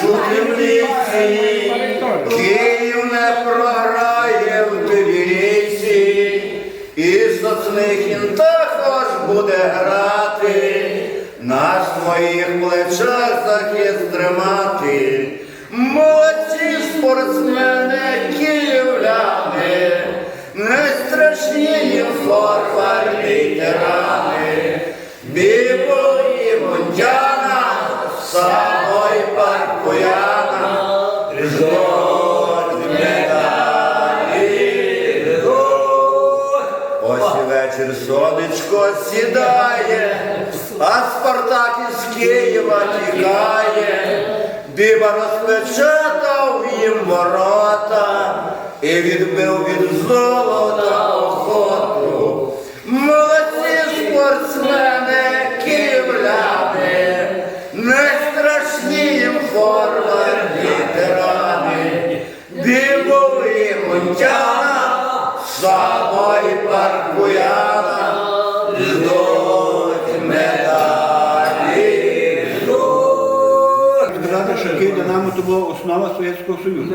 чути в лісі, Київ не програє в Тбілісі, і Соцнихін також буде грати, на своїх плечах захист тримати. Молодці спортсмени, київляни, не страшні їм форварді тирани, Бібо і Мунтяна, Ось вечір сонечко сідає, а Спартак із Києва тікає, Біба розпечатав їм ворота і відбив від золота охоту. Молодці спортсмени, київляни, не страшні їм форварді Бібові Мунтяна, самої паркуяна, ждуть медалі. Сказати, що Київ Динамо то була основа Совєтського Союзу.